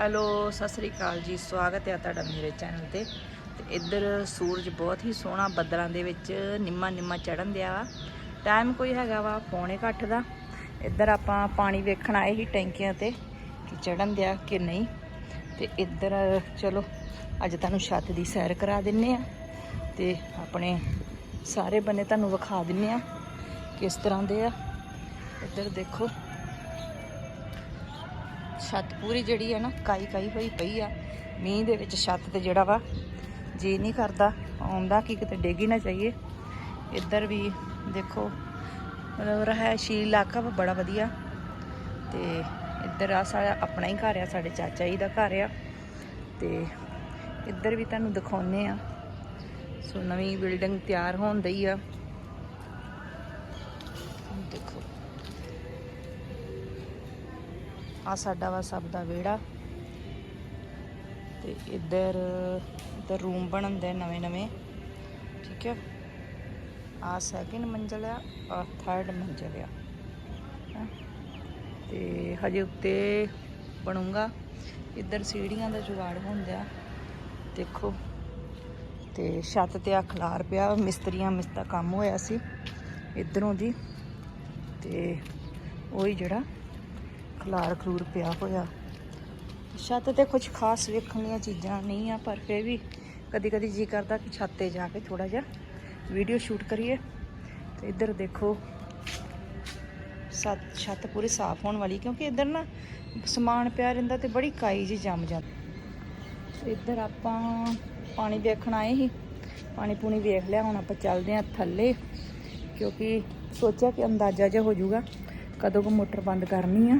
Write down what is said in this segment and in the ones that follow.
Hello, Sat Sri ਅਕਾਲ ਜੀ। ਸਵਾਗਤ ਹੈ ਤੁਹਾਡਾ ਮੇਰੇ ਚੈਨਲ ਤੇ। ਤੇ ਇੱਧਰ ਸੂਰਜ ਬਹੁਤ ਹੀ ਸੋਹਣਾ ਬੱਦਲਾਂ ਦੇ ਵਿੱਚ ਨਿੰਮਾ ਨਿੰਮਾ ਚੜਨ ਦਿਆ ਵਾ। ਟਾਈਮ ਕੋਈ ਹੈਗਾ ਵਾ ਪੌਣੇ ਘੱਟ ਦਾ। ਇੱਧਰ ਆਪਾਂ ਪਾਣੀ ਵੇਖਣ ਆਏ ਸੀ ਟੈਂਕੀਆਂ ਤੇ ਕਿ ਚੜਨ ਦਿਆ ਕਿ ਨਹੀਂ। ਤੇ ਇੱਧਰ ਚਲੋ, ਅੱਜ ਤੁਹਾਨੂੰ ਛੱਤ ਦੀ ਸੈਰ ਕਰਾ ਦਿੰਨੇ ਆ। ਤੇ ਆਪਣੇ ਸਾਰੇ ਬੰਨੇ ਤੁਹਾਨੂੰ ਵਿਖਾ ਦਿੰਨੇ ਆ ਕਿਸ ਤਰ੍ਹਾਂ ਦੇ ਆ। ਇੱਧਰ ਦੇਖੋ। ਛੱਤ ਪੂਰੀ ਜਿਹੜੀ ਹੈ ਨਾ ਕਾਈ ਕਾਈ ਹੋਈ ਪਈ ਆ। ਮੀਂਹ ਦੇ ਵਿੱਚ ਛੱਤ ਤੇ ਜਿਹੜਾ ਵਾ ਜੀ ਨਹੀਂ ਕਰਦਾ, ਆਉਂਦਾ ਕਿ ਕਿਤੇ ਡੇਗੀ ਨਾ ਚਾਹੀਏ ਇੱਧਰ ਵੀ ਦੇਖੋ, ਮਤਲਬ ਇਲਾਕਾ ਵਾ, ਬੜਾ ਵਧੀਆ। ਤੇ ਇੱਧਰ ਆ ਸਾਡਾ ਆਪਣਾ ਹੀ ਘਰ ਆ, ਸਾਡੇ ਚਾਚਾ ਜੀ ਦਾ ਘਰ ਆ। ਤੇ ਇੱਧਰ ਵੀ ਤੁਹਾਨੂੰ ਦਿਖਾਉਨੇ ਆ। ਸੋ ਨਵੀਂ ਬਿਲਡਿੰਗ ਤਿਆਰ ਹੋਣ ਦਈ ਆ। ਦੇਖੋ। ਆ ਸਾਡਾ ਵਾ ਸਭ ਦਾ ਵਿਹੜਾ। ਤੇ ਇੱਧਰ ਇੱਧਰ ਰੂਮ ਬਣਨ ਦੇ ਨਵੇਂ ਨਵੇਂ। ਠੀਕ ਹੈ ਆ ਸੈਕਿੰਡ ਮੰਜ਼ਲ ਆ ਆ ਥਰਡ ਮੰਜ਼ਲ ਆ। ਹੈਂ। ਤੇ ਹਜੇ ਉੱਤੇ ਬਣੂਗਾ। ਇੱਧਰ ਸੀੜੀਆਂ ਦਾ ਜੁਗਾੜ ਹੁੰਦਾ ਦੇਖੋ। ਤੇ ਛੱਤ ਤੇ ਆ ਖਲਾਰ ਪਿਆ। ਮਿਸਤਰੀਆਂ ਮਿਸਤਾ ਕੰਮ ਹੋਇਆ ਸੀ। ਇਧਰੋਂ ਦੀ। ਤੇ ਉਹੀ ਜਿਹੜਾ ਖਲਾਰ ਖਲੂਰ ਪਿਆ ਹੋਇਆ। ਛੱਤ ਤੇ ਕੁਝ ਖਾਸ ਵੇਖਣ ਦੀਆਂ ਚੀਜ਼ਾਂ ਨਹੀਂ ਆ, ਪਰ ਫਿਰ ਵੀ ਕਦੀ ਕਦੀ ਜੀ ਕਰਦਾ ਕਿ ਛੱਤ ਤੇ ਜਾ ਕੇ ਥੋੜਾ ਜਿਹਾ ਵੀਡੀਓ ਸ਼ੂਟ ਕਰੀਏ। ਤੇ ਇੱਧਰ ਦੇਖੋ ਸੱਤ ਛੱਤ ਪੂਰੀ ਸਾਫ਼ ਹੋਣ ਵਾਲੀ, ਕਿਉਂਕਿ ਇੱਧਰ ਨਾ ਸਮਾਨ ਪਿਆ ਰਹਿੰਦਾ ਤੇ ਬੜੀ ਕਾਈ ਜੀ ਜੰਮ ਜਾਂਦੀ। ਇੱਧਰ ਆਪਾਂ ਪਾਣੀ ਦੇਖਣ ਆਏ ਸੀ। ਪਾਣੀ ਪੂਣੀ ਵੇਖ ਲਿਆ, ਹੁਣ ਆਪਾਂ ਚੱਲਦੇ ਆ ਥੱਲੇ, ਕਿਉਂਕਿ ਸੋਚਿਆ ਕਿ ਅੰਦਾਜ਼ਾ ਜਿਹਾ ਹੋ ਜਾਊਗਾ ਕਦੋਂ ਕੋ ਮੋਟਰ ਬੰਦ ਕਰਨੀ ਆ।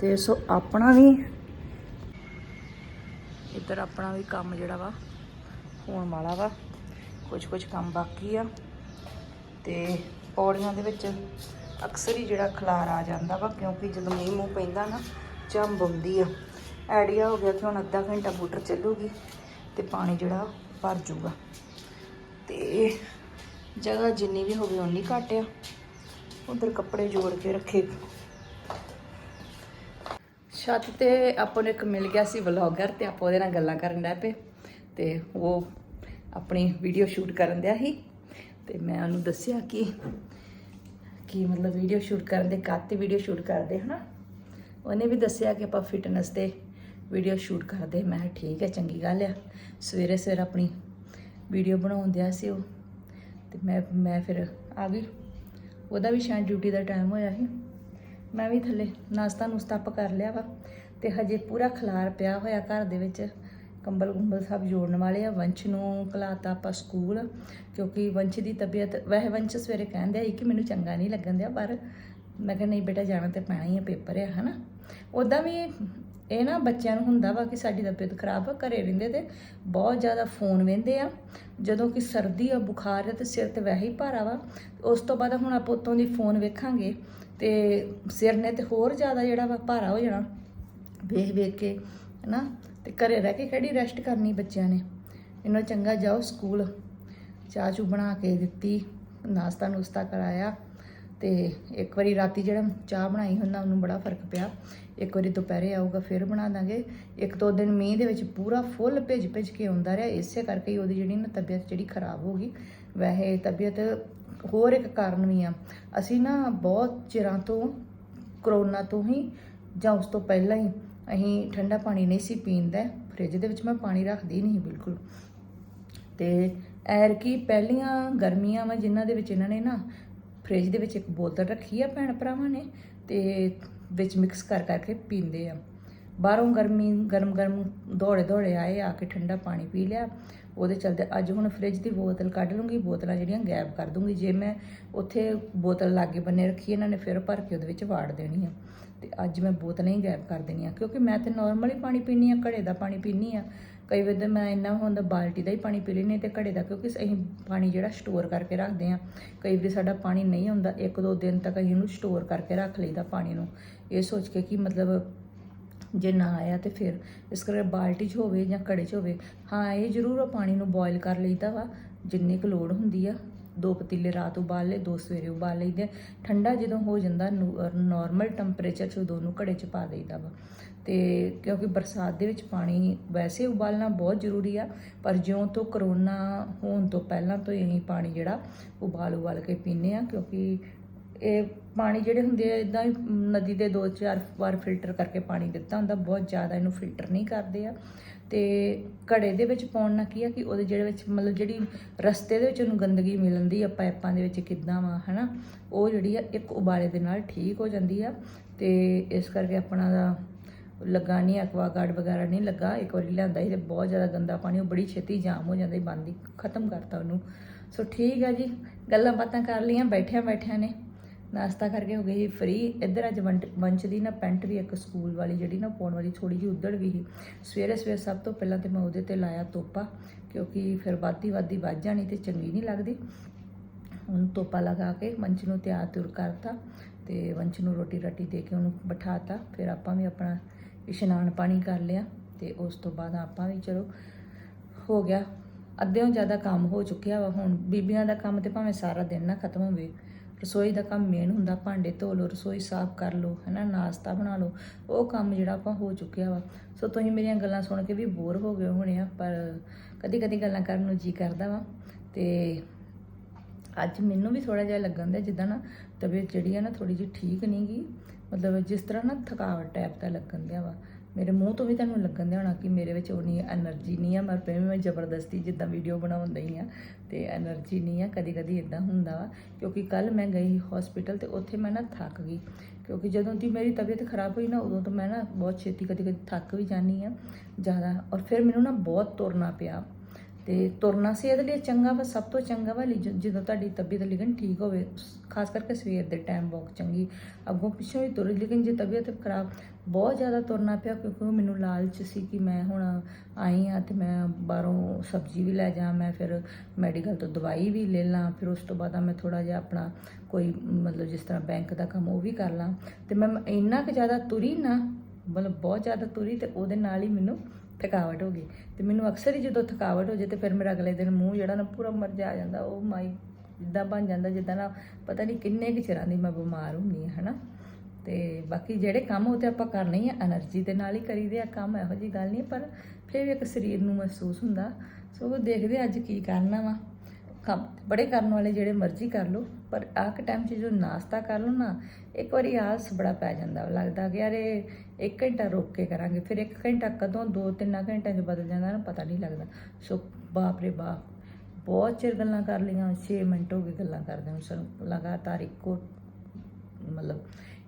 ਤੇ ਸੋ ਆਪਣਾ ਵੀ। ਇੱਧਰ ਆਪਣਾ ਵੀ ਕੰਮ ਜਿਹੜਾ ਵਾ, ਹੋਣ ਵਾਲਾ ਵਾ। ਕੁਝ ਕੁਝ ਕੰਮ ਬਾਕੀ ਆ। ਤੇ ਪੌੜੀਆਂ ਦੇ ਵਿੱਚ ਅਕਸਰ ਹੀ ਜਿਹੜਾ ਖਲਾਰ ਆ ਜਾਂਦਾ ਵਾ, ਕਿਉਂਕਿ ਜਦੋਂ ਮੀਂਹ ਮੂੰਹ ਪੈਂਦਾ ਨਾ ਚੰਬ ਆਉਂਦੀ ਆ। ਆਈਡੀਆ ਹੋ ਗਿਆ ਕਿ ਹੁਣ ਅੱਧਾ ਘੰਟਾ ਮੋਟਰ ਚੱਲੂਗੀ ਤੇ ਪਾਣੀ ਜਿਹੜਾ ਭਰ ਜਾਊਗਾ ਤੇ ਜਗ੍ਹਾ ਜਿੰਨੀ ਵੀ ਹੋਵੇ ਉਨੀ ਘੱਟ ਆ। ਉਧਰ ਕੱਪੜੇ ਜੋੜ ਕੇ ਰੱਖੇ। ਛੱਤ ਤੇ ਆਪਾਂ ਨੂੰ ਇੱਕ ਮਿਲ ਗਿਆ ਸੀ ਵਲੌਗਰ ਤੇ ਆਪਾਂ ਉਹਦੇ ਨਾਲ ਗੱਲਾਂ ਕਰਨ ਲੱਗ ਪਏ ਤੇ ਉਹ ਆਪਣੀ ਵੀਡੀਓ ਸ਼ੂਟ ਕਰਨ ਦਿਆ ਸੀ ਤੇ ਮੈਂ ਉਹਨੂੰ ਦੱਸਿਆ ਕਿ ਕਿ ਮਤਲਬ ਵੀਡੀਓ ਸ਼ੂਟ ਕਰਨ ਦੇ ਕੱਤ ਕਾਤੇ ਵੀਡੀਓ ਸ਼ੂਟ ਕਰਦੇ, ਹਨਾ? ਉਹਨੇ ਵੀ ਦੱਸਿਆ ਕਿ ਆਪਾਂ ਫਿਟਨੈਸ ਤੇ ਵੀਡੀਓ ਸ਼ੂਟ ਕਰਦੇ। ਮੈਂ ਕਿਹਾ ਠੀਕ ਹੈ, ਚੰਗੀ ਗੱਲ ਆ। ਸਵੇਰੇ ਸਵੇਰੇ ਆਪਣੀ ਵੀਡੀਓ ਬਣਾਉਣ ਦਿਆ ਸੀ ਉਹ। ਤੇ ਮੈਂ ਮੈਂ ਫਿਰ ਆ ਗਈ। ਉਹਦਾ ਵੀ ਸ਼ਾਇਦ ਡਿਊਟੀ ਦਾ ਟਾਈਮ ਹੋਇਆ ਸੀ। ਮੈਂ ਵੀ ਥੱਲੇ ਨਾਸ਼ਤਾ ਨੁਸਤਾ ਆਪ ਕਰ ਲਿਆ ਵਾ ਤੇ ਹਜੇ ਪੂਰਾ ਖਲਾਰ ਪਿਆ ਹੋਇਆ ਘਰ ਦੇ ਵਿੱਚ। ਕੰਬਲ ਕੁੰਬਲ ਸਭ ਜੋੜਨ ਵਾਲੇ ਆ। ਵੰਸ਼ ਨੂੰ ਕਲਾਤਾ ਆਪਾਂ ਸਕੂਲ ਕਿਉਂਕਿ ਵੰਸ਼ ਦੀ ਤਬੀਅਤ, ਵੈਸੇ ਵੰਸ਼ ਸਵੇਰੇ ਕਹਿੰਦੇ ਸੀ ਕਿ ਮੈਨੂੰ ਚੰਗਾ ਨਹੀਂ ਲੱਗਣ ਦਿਆ, ਪਰ ਮੈਂ ਕਿਹਾ ਨਹੀਂ ਬੇਟਾ ਜਾਣਾ ਤੇ ਪੈਣਾ ਹੀ ਆ, ਪੇਪਰ ਆ, ਹਨਾ। ਉਦਾਂ ਵੀ ਇਹ ਨਾ ਬੱਚਿਆਂ ਨੂੰ ਹੁੰਦਾ ਵਾ ਕਿ ਸਾਡੀ ਤਬੀਅਤ ਖਰਾਬ ਆ, ਘਰੇ ਰਹਿੰਦੇ ਤੇ ਬਹੁਤ ਜ਼ਿਆਦਾ ਫੋਨ ਵੇਂਦੇ ਆ। ਜਦੋਂ ਕਿ ਸਰਦੀ ਆ, ਬੁਖਾਰ ਆ ਤੇ ਸਿਰ ਤੇ ਵੈਸੇ ਹੀ ਭਾਰਾ ਵਾ, ਉਸ ਤੋਂ ਬਾਅਦ ਹੁਣ ਆਪਾਂ ਉਤੋਂ ਦੀ ਫੋਨ ਵੇਖਾਂਗੇ ਤੇ ਸਿਰ ਨੇ ਤੇ ਹੋਰ ਜ਼ਿਆਦਾ ਜਿਹੜਾ ਵਾ ਭਾਰਾ ਹੋ ਜਾਣਾ, ਵੇਖ ਵੇਖ ਕੇ, ਹਨਾ? ਤੇ ਘਰੇ ਰਹਿ ਕੇ ਕਿਹੜੀ ਰੈਸਟ ਕਰਨੀ ਬੱਚਿਆਂ ਨੇ? ਇਹਨਾਂ ਚੰਗਾ ਜਾਓ ਸਕੂਲ। ਚਾਹ ਚੂ ਬਣਾ ਕੇ ਦਿੱਤੀ ਨਾਸ਼ਤਾ ਨੁਸਤਾ ਕਰਾਇਆ। ਤੇ ਇੱਕ ਵਾਰੀ ਰਾਤੀ ਜਿਹੜਾ ਚਾਹ ਬਣਾਈ ਹੁੰਦਾ ਉਹਨੂੰ ਬੜਾ ਫ਼ਰਕ ਪਿਆ। ਇੱਕ ਵਾਰੀ ਦੁਪਹਿਰੇ ਆਊਗਾ, ਫਿਰ ਬਣਾ ਦਾਂਗੇ। ਇੱਕ ਦੋ ਦਿਨ ਮੀਂਹ ਦੇ ਵਿੱਚ ਪੂਰਾ ਫੁੱਲ ਭਿੱਜ ਭਿੱਜ ਕੇ ਆਉਂਦਾ ਰਿਹਾ। ਇਸੇ ਕਰਕੇ ਹੀ ਉਹਦੀ ਜਿਹੜੀ ਨਾ ਤਬੀਅਤ ਜਿਹੜੀ ਖਰਾਬ ਹੋ ਗਈ। ਵੈਸੇ ਤਬੀਅਤ ਹੋਰ ਇੱਕ ਕਾਰਨ ਵੀ ਆ। ਅਸੀਂ ਨਾ ਬਹੁਤ ਚਿਰਾਂ ਤੋਂ, ਕਰੋਨਾ ਤੋਂ ਹੀ ਜਾਂ ਉਸ ਤੋਂ ਪਹਿਲਾਂ ਹੀ ਅਸੀਂ ਠੰਡਾ ਪਾਣੀ ਨਹੀਂ ਸੀ ਪੀਂਦਾ। ਫ੍ਰਿਜ ਦੇ ਵਿੱਚ ਮੈਂ ਪਾਣੀ ਰੱਖਦੀ ਨਹੀਂ ਬਿਲਕੁਲ। ਤੇ ਐਰ ਕੀ ਪਹਿਲੀਆਂ ਗਰਮੀਆਂ ਵਾ ਜਿਨ੍ਹਾਂ ਦੇ ਵਿੱਚ ਇਹਨਾਂ ਨੇ ਨਾ ਫ੍ਰਿਜ ਦੇ ਵਿੱਚ ਇੱਕ ਬੋਤਲ ਰੱਖੀ ਆ ਭੈਣ ਭਰਾਵਾਂ ਨੇ ਤੇ ਵਿੱਚ ਮਿਕਸ ਕਰ ਕਰਕੇ ਪੀਂਦੇ ਆ। ਬਾਹਰੋਂ ਗਰਮੀ, ਗਰਮ ਗਰਮ ਦੌੜੇ ਦੌੜੇ ਆਏ, ਆ ਕੇ ਠੰਡਾ ਪਾਣੀ ਪੀ ਲਿਆ। ਉਹਦੇ ਚਲਦੇ ਅੱਜ ਹੁਣ ਫ੍ਰਿਜ ਦੀ ਬੋਤਲ ਕੱਢ ਲੂੰਗੀ, ਬੋਤਲਾਂ ਜਿਹੜੀਆਂ ਗਾਇਬ ਕਰ ਦੂੰਗੀ। ਜੇ ਮੈਂ ਉੱਥੇ ਬੋਤਲ ਲਾਗੇ ਬੰਨੇ ਰੱਖੀ, ਇਹਨਾਂ ਨੇ ਫਿਰ ਭਰ ਕੇ ਉਹਦੇ ਵਿੱਚ ਵਾੜ ਦੇਣੀ ਆ। ਤੇ ਅੱਜ ਮੈਂ ਬੋਤਲਾਂ ਹੀ ਗਾਇਬ ਕਰ ਦੇਣੀਆਂ, ਕਿਉਂਕਿ ਮੈਂ ਤੇ ਨਾਰਮਲੀ ਪਾਣੀ ਪੀਨੀ ਆ, ਘੜੇ ਦਾ ਪਾਣੀ ਪੀਨੀ ਆ। ਕਈ ਵਾਰ ਤਾਂ ਮੈਂ ਇੰਨਾ ਹੁੰਦਾ ਬਾਲਟੀ ਦਾ ਹੀ ਪਾਣੀ ਪੀ ਲੈਂਦੀ ਹਾਂ ਤੇ ਘੜੇ ਦਾ ਕਿਉਂਕਿ ਅਸੀਂ ਪਾਣੀ ਜਿਹੜਾ ਸਟੋਰ ਕਰਕੇ ਰੱਖਦੇ ਆ ਕਈ ਵਾਰ ਸਾਡਾ ਪਾਣੀ ਨਹੀਂ ਹੁੰਦਾ ਇੱਕ ਦੋ ਦਿਨ ਤੱਕ ਅਸੀਂ ਇਹਨੂੰ ਸਟੋਰ ਕਰਕੇ ਰੱਖ ਲਈਦਾ ਪਾਣੀ ਨੂੰ। ਇਹ ਸੋਚ ਕੇ ਕਿ ਮਤਲਬ ਜੇ ਨਾ ਆਇਆ ਤੇ ਫਿਰ ਇਸ ਕਰਕੇ ਬਾਲਟੀ 'ਚ ਹੋਵੇ ਜਾਂ ਘੜੇ 'ਚ ਹੋਵੇ। ਹਾਂ, ਇਹ ਜ਼ਰੂਰ ਪਾਣੀ ਨੂੰ ਬੋਇਲ ਕਰ ਲਈਦਾ ਵਾ, ਜਿੰਨੀ ਕੁ ਲੋੜ ਹੁੰਦੀ ਆ। ਦੋ ਪਤੀਲੇ ਰਾਤ ਉਬਾਲ ਲਏ, ਦੋ ਸਵੇਰੇ ਉਬਾਲ ਲਈਦੇ ਠੰਡਾ ਜਦੋਂ ਹੋ ਜਾਂਦਾ ਨਾਰਮਲ ਟੈਂਪਰੇਚਰ 'ਚ ਦੋਨੋਂ ਘੜੇ 'ਚ ਪਾ ਦੇਈਦਾ ਵਾ। ਤੇ ਕਿਉਂਕਿ ਬਰਸਾਤ ਦੇ ਵਿੱਚ ਪਾਣੀ ਵੈਸੇ ਉਬਾਲਣਾ ਬਹੁਤ ਜ਼ਰੂਰੀ ਆ, ਪਰ ਜਿਉਂ ਤੋਂ ਕਰੋਨਾ ਹੋਣ ਤੋਂ ਪਹਿਲਾਂ ਤੋਂ ਹੀ ਅਸੀਂ ਪਾਣੀ ਜਿਹੜਾ ਉਬਾਲ ਉਬਾਲ ਕੇ ਪੀਂਦੇ ਆ ਕਿਉਂਕਿ ਇਹ ਪਾਣੀ ਜਿਹੜੇ ਹੁੰਦੇ ਆ ਇਦਾਂ ਹੀ ਨਦੀ ਦੇ ਦੋ ਚਾਰ ਵਾਰ ਫਿਲਟਰ ਕਰਕੇ ਪਾਣੀ ਦਿੱਤਾ ਹੁੰਦਾ, ਬਹੁਤ ਜ਼ਿਆਦਾ ਇਹਨੂੰ ਫਿਲਟਰ ਨਹੀਂ ਕਰਦੇ ਆ। ਤੇ ਘੜੇ ਦੇ ਵਿੱਚ ਪਾਉਣ ਨਾਲ ਕੀ ਆ ਕਿ ਉਹਦੇ ਜਿਹੜੇ ਵਿੱਚ ਮਤਲਬ ਜਿਹੜੀ ਰਸਤੇ ਦੇ ਵਿੱਚ ਉਹਨੂੰ ਗੰਦਗੀ ਮਿਲਦੀ ਆ, ਪਾਈਪਾਂ ਦੇ ਵਿੱਚ ਕਿੱਦਾਂ ਵਾ, ਹਨਾ, ਉਹ ਜਿਹੜੀ ਆ ਇੱਕ ਉਬਾਲੇ ਦੇ ਨਾਲ ਠੀਕ ਹੋ ਜਾਂਦੀ ਆ ਤੇ ਇਸ ਕਰਕੇ ਆਪਣਾ ਦਾ ਲੱਗਾ ਨਹੀਂ ਐਕਵਾਗਾਰਡ ਵਗੈਰਾ ਨਹੀਂ ਲੱਗਾ, ਇੱਕ ਵਾਰੀ ਲਿਆਂਦਾ ਸੀ ਤੇ ਬਹੁਤ ਜ਼ਿਆਦਾ ਗੰਦਾ ਪਾਣੀ, ਉਹ ਬੜੀ ਛੇਤੀ ਜਾਮ ਹੋ ਜਾਂਦਾ ਸੀ, ਬੰਦ ਖਤਮ ਕਰਤਾ ਉਹਨੂੰ। ਸੋ ਠੀਕ ਆ ਜੀ, ਗੱਲਾਂ ਬਾਤਾਂ ਕਰ ਲਈਆਂ, ਬੈਠਿਆਂ ਬੈਠਿਆਂ ਨੇ। ਨਾਸ਼ਤਾ ਕਰਕੇ ਹੋ ਗਏ ਸੀ ਫ੍ਰੀ ਇੱਧਰ ਅੱਜ ਵੰਟ- ਵੰਸ਼ ਦੀ ਨਾ ਪੈਂਟ ਵੀ ਇੱਕ ਸਕੂਲ ਵਾਲੀ ਜਿਹੜੀ ਨਾ ਪਾਉਣ ਵਾਲੀ ਥੋੜੀ ਜਿਹੀ ਉੱਧੜ ਗਈ ਸੀ। ਸਵੇਰੇ ਸਵੇਰੇ ਸਭ ਤੋਂ ਪਹਿਲਾਂ ਤੇ ਮੈਂ ਉਹਦੇ ਤੇ ਲਾਇਆ ਤੋਪਾ, ਕਿਉਂਕਿ ਫਿਰ ਵਾਦੀ ਵਾਦੀ ਵੱਜ ਜਾਣੀ ਤੇ ਚੰਗੀ ਨਹੀਂ ਲੱਗਦੀ। ਉਹਨੂੰ ਤੋਪਾ ਲਗਾ ਕੇ ਮੰਚ ਨੂੰ ਤਿਆਰ ਤੁਰ ਕਰਤਾ ਤੇ ਵੰਸ਼ ਨੂੰ ਰੋਟੀ ਰਾਟੀ ਦੇ ਕੇ ਉਹਨੂੰ ਬਿਠਾਤਾ। ਫਿਰ ਆਪਾਂ ਵੀ ਆਪਣਾ ਇਸ਼ਨਾਨ ਪਾਣੀ ਕਰ ਲਿਆ ਤੇ ਉਸ ਤੋਂ ਬਾਅਦ ਆਪਾਂ ਵੀ ਚਲੋ ਹੋ ਗਿਆ। ਅੱਧਿਓਂ ਜ਼ਿਆਦਾ ਕੰਮ ਹੋ ਚੁੱਕਿਆ ਵਾ। ਹੁਣ ਬੀਬੀਆਂ ਦਾ ਕੰਮ ਤੇ ਭਾਵੇਂ ਸਾਰਾ ਦਿਨ ਨਾ ਖਤਮ ਹੋਵੇ। ਰਸੋਈ ਦਾ ਕੰਮ ਮੇਨ ਹੁੰਦਾ, ਭਾਂਡੇ ਧੋ ਲਓ, ਰਸੋਈ ਸਾਫ਼ ਕਰ ਲਓ, ਹਨਾ, ਨਾਸ਼ਤਾ ਬਣਾ ਲਓ, ਉਹ ਕੰਮ ਜਿਹੜਾ ਆਪਾਂ ਹੋ ਚੁੱਕਿਆ ਵਾ। ਸੋ ਤੁਸੀਂ ਮੇਰੀਆਂ ਗੱਲਾਂ ਸੁਣ ਕੇ ਵੀ ਬੋਰ ਹੋ ਗਏ ਹੋਣੇ ਆ, ਪਰ ਕਦੀ ਕਦੀ ਗੱਲਾਂ ਕਰਨ ਨੂੰ ਜੀ ਕਰਦਾ ਵਾ। ਤੇ ਅੱਜ ਮੈਨੂੰ ਵੀ ਥੋੜਾ ਜਿਹਾ ਲੱਗਣ ਦਾ ਜਿੱਦਾਂ ਨਾ ਤਬੀਅਤ ਜਿਹੜੀ ਆ ਨਾ ਥੋੜੀ ਜਿਹੀ ਠੀਕ ਨਹੀਂ ਗੀ। ਮਤਲਬ ਜਿਸ ਤਰ੍ਹਾਂ ਨਾ ਥਕਾਵਟ ਟਾਈਪ ਦਾ ਲੱਗਣ ਦਿਆ ਵਾ। ਮੇਰੇ ਮੂੰਹ ਤੋਂ ਵੀ ਤੁਹਾਨੂੰ ਲੱਗਣ ਦੇ ਹੋਣਾ ਕਿ ਮੇਰੇ ਵਿੱਚ ਉਹ ਨਹੀਂ એનર્ਜੀ ਨਹੀਂ ਆ ਮੈਂ ਪਹਿਵੇਂ ਮੈਂ ਜ਼ਬਰਦਸਤੀ ਜਿੱਦਾਂ ਵੀਡੀਓ ਬਣਾਉਂਦੀ ਆ ਤੇ એનર્ਜੀ ਨਹੀਂ ਆ ਕਦੀ ਕਦੀ ਇਦਾਂ ਹੁੰਦਾ ਵਾ। ਕਿਉਂਕਿ ਕੱਲ ਮੈਂ ਗਈ ਹਸਪੀਟਲ ਤੇ ਉੱਥੇ ਮੈਂ ਨਾ ਥੱਕ ਗਈ। ਕਿਉਂਕਿ ਜਦੋਂ ਦੀ ਮੇਰੀ ਤਬੀਅਤ ਖਰਾਬ ਹੋਈ ਨਾ, ਉਦੋਂ ਤੋਂ ਮੈਂ ਨਾ ਬਹੁਤ ਛੇਤੀ ਕਦੀ ਕਦੀ ਥੱਕ ਵੀ ਜਾਂਦੀ ਆ ਜ਼ਿਆਦਾ। ਔਰ ਫਿਰ ਮੈਨੂੰ ਨਾ ਬਹੁਤ ਤੁਰਨਾ ਪਿਆ। ਤੇ ਤੁਰਨਾ ਸਿਹਤ ਲਈ ਚੰਗਾ ਵਾ, ਸਭ ਤੋਂ ਚੰਗਾ ਵਾ ਲਈ- ਜਦੋਂ ਤੁਹਾਡੀ ਤਬੀਅਤ ਲਿਗਨ ਠੀਕ ਹੋਵੇ, ਖਾਸ ਕਰਕੇ ਸਵੇਰ ਦੇ ਟਾਈਮ ਵਾਕ ਚੰਗੀ। ਅੱਗੋਂ ਪਿੱਛੋਂ ਵੀ ਤੁਰੇ ਲੇਕਿਨ ਜੇ ਤਬੀਅਤ ਖਰਾਬ, ਬਹੁਤ ਜ਼ਿਆਦਾ ਤੁਰਨਾ ਪਿਆ, ਕਿਉਂਕਿ ਉਹ ਮੈਨੂੰ ਲਾਲਚ ਸੀ ਕਿ ਮੈਂ ਹੁਣ ਆਈ ਆ ਤੇ ਮੈਂ ਬਾਹਰੋਂ ਸਬਜ਼ੀ ਵੀ ਲੈ ਜਾ ਮੈਂ ਫਿਰ ਮੈਡੀਕਲ ਤੋਂ ਦਵਾਈ ਵੀ ਲੈ ਲਾਂ, ਫਿਰ ਉਸ ਤੋਂ ਬਾਅਦ ਮੈਂ ਥੋੜਾ ਜਿਹਾ ਆਪਣਾ ਕੋਈ ਮਤਲਬ ਜਿਸ ਤਰ੍ਹਾਂ ਬੈਂਕ ਦਾ ਕੰਮ ਉਹ ਵੀ ਕਰ ਲਾਂ। ਤੇ ਮੈਂ ਇੰਨਾ ਕੁ ਜ਼ਿਆਦਾ ਤੁਰੀ ਨਾ, ਮਤਲਬ ਬਹੁਤ ਜ਼ਿਆਦਾ ਤੁਰੀ ਤੇ ਉਹਦੇ ਨਾਲ ਹੀ ਮੈਨੂੰ ਥਕਾਵਟ ਹੋ ਗਈ ਤੇ ਮੈਨੂੰ ਅਕਸਰ ਹੀ ਜਦੋਂ ਥਕਾਵਟ ਹੋ ਜੇ ਤੇ ਫਿਰ ਮੇਰਾ ਅਗਲੇ ਦਿਨ ਮੂੰਹ ਜਿਹੜਾ ਨਾ ਪੂਰਾ ਮਰ ਜਾ ਜਾਂਦਾ, ਉਹ ਮਾਈ ਜਿੱਦਾਂ ਬਣ ਜਾਂਦਾ, ਜਿੱਦਾਂ ਨਾ ਪਤਾ ਨਹੀਂ ਕਿੰਨੇ ਕਿ ਚਿਰਾਂ ਦੀ ਮੈਂ ਬਿਮਾਰ ਹੁੰਦੀ ਹਾਂ, ਹਨਾ? ਤੇ ਬਾਕੀ ਜਿਹੜੇ ਕੰਮ ਉਹ ਤੇ ਆਪਾਂ ਕਰਨੇ ਹੀ ਆ એનર્ਜੀ ਦੇ ਨਾਲ ਹੀ ਕਰੀਦੇ ਆ ਕੰਮ, ਇਹੋ ਜੀ ਗੱਲ ਨਹੀਂ ਪਰ ਫਿਰ ਵੀ ਇੱਕ ਸਰੀਰ ਨੂੰ ਮਹਿਸੂਸ ਹੁੰਦਾ। ਸੋ ਦੇਖਦੇ ਅੱਜ ਕੀ ਕਰਨਾ ਵਾ। ਕੰਮ ਬੜੇ ਕਰਨ ਵਾਲੇ ਜਿਹੜੇ ਮਰਜ਼ੀ ਕਰ ਲਓ, ਪਰ ਆਹ ਕਿ ਟਾਈਮ 'ਚ ਜੋ ਨਾਸ਼ਤਾ ਕਰ ਲਓ ਨਾ, ਇੱਕ ਵਾਰੀ ਆਲਸ ਬੜਾ ਪੈ ਜਾਂਦਾ ਲੱਗਦਾ ਕਿ ਯਾਰ ਇਹ ਇੱਕ ਘੰਟਾ ਰੋਕ ਕੇ ਕਰਾਂਗੇ, ਫਿਰ ਇੱਕ ਘੰਟਾ ਕਦੋਂ, ਦੋ ਤਿੰਨ ਘੰਟਿਆਂ 'ਚ ਬਦਲ ਜਾਂਦਾ ਨਾ, ਪਤਾ ਨਹੀਂ ਲੱਗਦਾ। ਸੋ ਬਾਪ ਰੇ ਬਾਪ, ਬਹੁਤ ਚਿਰ ਗੱਲਾਂ ਕਰ ਲਈਆਂ 6 ਮਿੰਟ ਹੋ ਗਏ ਗੱਲਾਂ ਕਰਦੇ ਨੂੰ ਸਾਨੂੰ ਲਗਾਤਾਰ ਇੱਕੋ, ਮਤਲਬ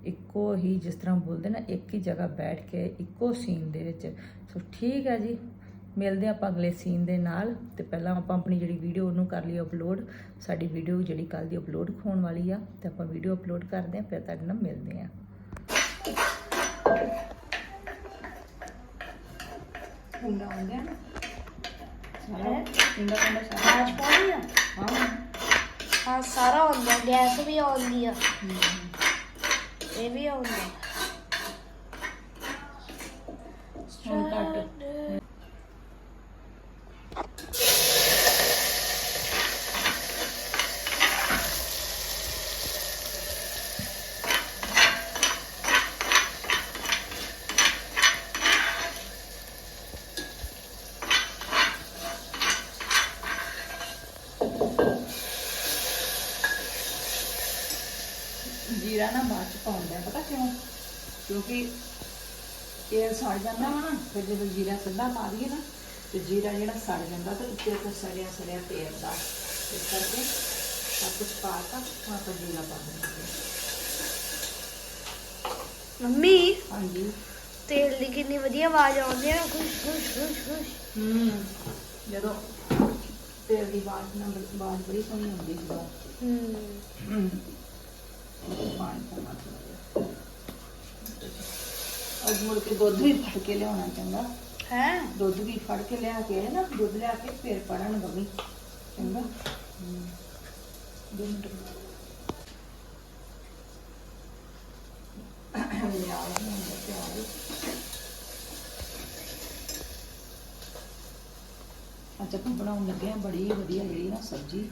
ਇੱਕੋ ਹੀ ਜਿਸ ਤਰ੍ਹਾਂ ਬੋਲਦੇ ਨਾ, ਇੱਕ ਹੀ ਜਗ੍ਹਾ ਬੈਠ ਕੇ, ਇੱਕੋ ਸੀਨ ਦੇ ਵਿੱਚ। ਸੋ ਠੀਕ ਹੈ ਜੀ ਮਿਲਦੇ ਆਪਾਂ ਅਗਲੇ ਸੀਨ ਦੇ ਨਾਲ ਤੇ ਪਹਿਲਾਂ ਆਪਾਂ ਆਪਣੀ ਜਿਹੜੀ ਵੀਡੀਓ ਉਹਨੂੰ ਕਰ ਲਈ ਅਪਲੋਡ ਸਾਡੀ ਵੀਡੀਓ ਜਿਹੜੀ ਕੱਲ ਦੀ ਅਪਲੋਡ ਹੋਣ ਵਾਲੀ ਆ ਤੇ ਆਪਾਂ ਵੀਡੀਓ ਅਪਲੋਡ ਕਰਦੇ ਆ ਫਿਰ ਤੁਹਾਡੇ ਨਾਲ ਮਿਲਦੇ ਆ ਸਾਰਾ ਸਾਰਾ ਆਜ ਹਾਂ। ਹਾਂ ਸਾਰਾ ਆਉਂਦਾ ਗੈਸ ਵੀ ਆਉਂਦੀ ਆ। ਇਹ ਵੀ ਆਉਂਦਾ ਹੁਣ ਕੱਟ ਜੀਰਾ ਨਾ ਬਾਅਦ ਚ ਪਾਉਂਦਾ ਪਤਾ ਕਿਉਂ? ਕਿਉਂਕਿ ਤੇਲ ਸੜ ਜਾਂਦਾ ਵਾ ਨਾ ਫਿਰ ਜਦੋਂ ਜੀਰਾ ਸਿੱਧਾ ਪਾ ਦਈਏ ਨਾ ਤੇ ਜੀਰਾ ਜਿਹੜਾ ਸੜ ਜਾਂਦਾ ਤੇ ਉੱਤੇ ਉੱਤੇ ਸੜਿਆ ਸੜਿਆ ਤੇਲ ਦਾ ਇਸ ਕਰਕੇ ਸਭ ਕੁਝ ਪਾ ਤਾ ਹੁਣ ਆਪਾਂ ਜੀਰਾ ਪਾ ਦਿੰਦੇ ਮੰਮੀ ਹਾਂਜੀ। ਤੇਲ ਦੀ ਕਿੰਨੀ ਵਧੀਆ ਆਵਾਜ਼ ਆਉਂਦੀ ਹੈ ਖੁਸ਼ ਖੁਸ਼ ਖੁਸ਼। ਹੂੰ ਜਦੋਂ ਤੇਲ ਦੀ ਬਾਤ ਨਾਲ ਆਵਾਜ਼ ਬੜੀ ਸੋਹਣੀ ਹੁੰਦੀ ਸੀ ਬਾਅਦ ਹੂੰ ਪਾਣੀ ਜਿਹਾ। ਅੱਜ ਮੁੜ ਕੇ ਦੁੱਧ ਵੀ ਫੜ ਕੇ ਲਿਆਉਣਾ ਚੰਗਾ। ਹੈ? ਦੁੱਧ ਵੀ ਫੜ ਕੇ ਲਿਆ ਕੇ ਨਾ ਦੁੱਧ ਲਿਆ ਕੇ ਫਿਰ ਪੜਨ ਗਵੀ ਚੰਗਾ। ਦੋ ਮਿੰਟ। ਲਿਆ ਹੁਣ ਪਿਆਰ ਆਪਾਂ ਬਣਾਉਣ ਲੱਗੇ ਆ, ਬੜੀ ਵਧੀਆ ਜਿਹੜੀ ਨਾ ਸਬਜ਼ੀ।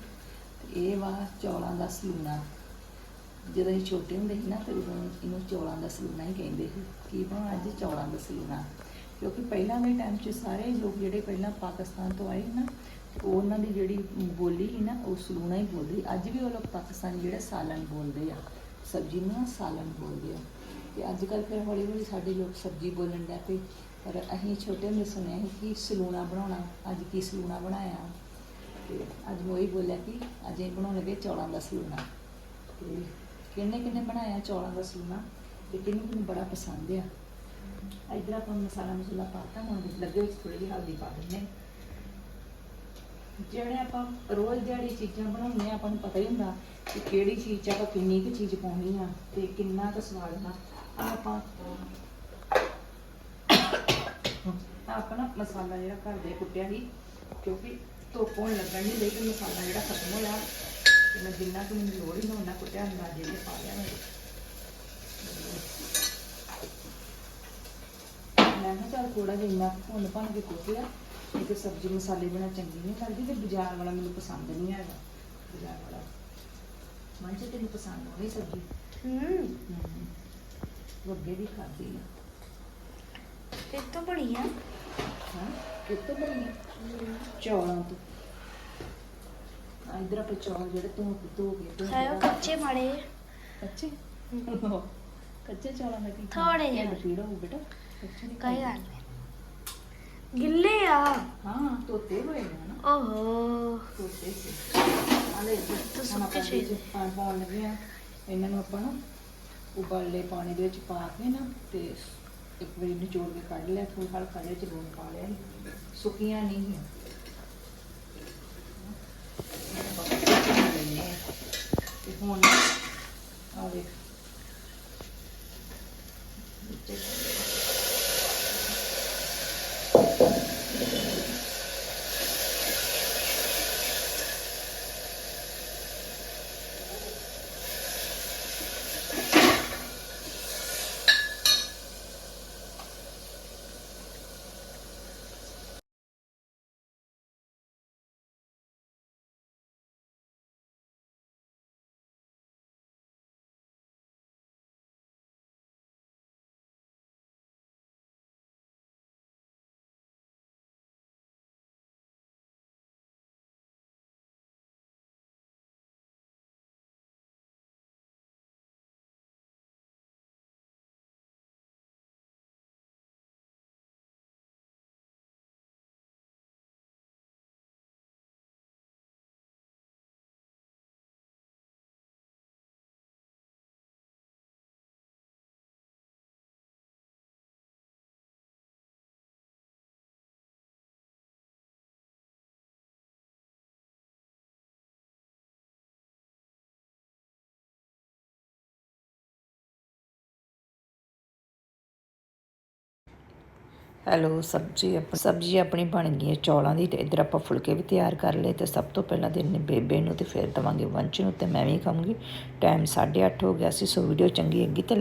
ਤੇ ਇਹ ਵਾ ਚੌਲਾਂ ਦਾ ਸਲੂਣਾ। ਜਦੋਂ ਅਸੀਂ ਛੋਟੇ ਹੁੰਦੇ ਸੀ ਨਾ, ਤੇ ਉਦੋਂ ਇਹਨੂੰ ਚੌਲਾਂ ਦਾ ਸਲੂਣਾ ਹੀ ਕਹਿੰਦੇ ਸੀ। ਕੀ ਬਣਾ ਅੱਜ? ਚੌਲਾਂ ਦਾ ਸਲੂਣਾ। ਕਿਉਂਕਿ ਪਹਿਲਾਂ ਦੇ ਟਾਈਮ 'ਚ ਸਾਰੇ ਲੋਕ ਜਿਹੜੇ ਪਹਿਲਾਂ ਪਾਕਿਸਤਾਨ ਤੋਂ ਆਏ ਨਾ ਉਹਨਾਂ ਦੀ ਜਿਹੜੀ ਬੋਲੀ ਸੀ ਨਾ, ਉਹ ਸਲੂਣਾ ਹੀ ਬੋਲਦੇ ਅੱਜ ਵੀ ਉਹ ਲੋਕ ਪਾਕਿਸਤਾਨੀ ਜਿਹੜੇ ਸਾਲਨ ਬੋਲਦੇ ਆ। ਸਬਜ਼ੀ ਨੂੰ ਨਾ ਸਾਲਨ ਬੋਲਦੇ ਆ। ਤੇ ਅੱਜ ਕੱਲ੍ਹ ਫਿਰ ਹੌਲੀ ਹੌਲੀ ਸਾਡੇ ਲੋਕ ਸਬਜ਼ੀ ਬੋਲਣ ਲੱਗ ਪਏ। ਪਰ ਅਸੀਂ ਛੋਟੇ ਹੁੰਦੇ ਸੁਣਿਆ ਸੀ ਕਿ ਸਲੂਣਾ ਬਣਾਉਣਾ, ਅੱਜ ਕੀ ਸਲੂਣਾ ਬਣਾਇਆ? ਤੇ ਅੱਜ ਮੈਂ ਉਹੀ ਬੋਲਿਆ ਕਿ ਅੱਜ ਇਹ ਬਣਾਉਣ ਲੱਗੇ ਚੌਲਾਂ ਦਾ ਸਲੂਣਾ। ਤੇ ਕਿੰਨੇ ਕਿੰਨੇ ਬਣਾਇਆ ਚੌਲਾਂ ਦਾ ਸਲੂਣਾ? ਤੇ ਕਿੰਨੂੰ ਕਿੰਨੂੰ ਬੜਾ ਪਸੰਦ ਆ? ਇਧਰ ਆਪਾਂ ਮਸਾਲਾ ਮਸੂਲਾ ਪਾਤਾ, ਹੁਣ ਲੱਗੇ ਵਿੱਚ ਥੋੜੀ ਜਿਹੀ ਹਲਦੀ ਪਾ ਦਿੰਦੇ ਹਾਂ। ਜਿਹੜੇ ਆਪਾਂ ਰੋਜ਼ ਦਿਹਾੜੀ ਚੀਜ਼ਾਂ ਬਣਾਉਂਦੇ ਆ ਆਪਾਂ ਨੂੰ ਪਤਾ ਹੀ ਹੁੰਦਾ ਕਿ ਕਿਹੜੀ ਚੀਜ਼ 'ਚ ਆਪਾਂ ਕਿੰਨੀ ਕੁ ਚੀਜ਼ ਪਾਉਣੀ ਆ ਤੇ ਕਿੰਨਾ ਕੁ ਸਵਾਦ ਨਾਲ ਆਪਾਂ ਆਪਾਂ ਆਪਣਾ ਮਸਾਲਾ ਜਿਹੜਾ ਘਰ ਦੇ ਕੁੱਟਿਆ ਸੀ ਕਿਉਂਕਿ ਧੁੱਪ ਹੋਣ ਲੱਗਣ ਨਹੀਂ ਲਈ ਤੇ ਮਸਾਲਾ ਜਿਹੜਾ ਖਤਮ ਹੋਇਆ। ਤੇ ਮੈਂ ਜਿੰਨਾ ਕਿ ਮੈਨੂੰ ਲੋੜ ਹੀ ਨਾ ਉਹਨਾਂ ਕੁੱਟਿਆ ਅੰਦਾਜ਼ੇ ਦੇ ਪਾ ਲਿਆ ਮੈਂ। ਮੈਂ ਚੱਲ ਥੋੜਾ ਜਿਹਾ ਇੰਨਾ ਭੁੰਨ ਭੰਨ ਕੇ ਕੁੱਟ ਲਿਆ। ਤੇ ਸਬਜ਼ੀ ਮਸਾਲੇ ਬਿਨਾ ਚੰਗੀ ਨਹੀਂ ਲੱਗਦੀ ਤੇ ਬਾਜ਼ਾਰ ਵਾਲਾ ਮੈਨੂੰ ਪਸੰਦ ਨਹੀਂ ਹੈਗਾ। ਬਾਜ਼ਾਰ ਵਾਲਾ। ਮਨ ਚ ਤੈਨੂੰ ਪਸੰਦ ਹੋਣੀ ਸਬਜ਼ੀ? ਹੂੰ। ਅੱਗੇ ਵੀ ਖਾਦੀ ਆ। ਤਾਂ ਬੜੀ ਆ? ਕਿੱਥੋਂ ਬਣੀ? ਚੌਲਾਂ ਤੋਂ। ਆ ਇਧਰ ਆਪਾਂ ਚੌਲ ਜਿਹੜੇ ਕੇ ਧੋ ਕੇ ਧੋ ਕੇ ਖਾਇਓ ਰੱਖ- ਕੱਚੇ ਮਾੜੇ ਕੱਚੇ? ਕੱਚੇ ਚੌਲਾਂ ਦਾ ਕੀ ਥੋੜ੍ਹੇ ਜਿਹੇ। ਪੀੜ ਹੋਊ ਬੇਟਾ ਕੱਚੇ ਨਹੀਂ ਕਈ। ਗੱਲ ਆ। ਹਾਂ ਤੋਤੇ ਹੋਏ ਨੇ ਨਾ ਓਹੋ। ਤੋਤੇ ਸੀ। ਆਲੇ ਤਾਂ ਸੁੱਕੇ ਪਾਣੀ ਪਾਉਣ ਲੱਗੇ ਆ। ਇਹਨਾਂ ਨੂੰ ਆਪਾਂ ਨਾ ਉਬਾਲੇ ਪਾਣੀ ਦੇ ਵਿੱਚ ਪਾ ਕੇ ਨਾ ਤੇ ਇੱਕ ਵਾਰੀ ਨਿਚੋੜ ਕੇ ਕੱਢ ਲਿਆ ਥੋੜਾ ਹਲਕਾ ਜਿਹਾ ਚ ਲੂਣ ਪਾ ਲਿਆ ਸੁੱਕੀਆਂ ਨਹੀਂ ਹੈ ਤੇ ਹੁਣ ਆ ਵੇਖ। ਹੈਲੋ, ਸਬਜ਼ੀ ਆਪਣੀ ਸਬਜ਼ੀ ਆਪਣੀ ਬਣ ਗਈ ਹੈ ਚੌਲਾਂ ਦੀ ਤੇ ਇੱਧਰ ਆਪਾਂ ਫੁਲਕੇ ਵੀ ਤਿਆਰ ਕਰ ਲਏ ਤੇ ਸਭ ਤੋਂ ਪਹਿਲਾਂ ਦੇਣੇ ਬੇਬੇ ਨੂੰ ਤੇ ਫਿਰ ਦਵਾਂਗੇ ਵੰਸ਼ ਨੂੰ ਤੇ ਮੈਂ ਵੀ ਖਾਵਾਂਗੀ ਟਾਈਮ 8:30 ਹੋ ਗਿਆ ਸੀ, ਸੋ ਵੀਡੀਓ ਚੰਗੀ ਲੱਗੀ ਤੇ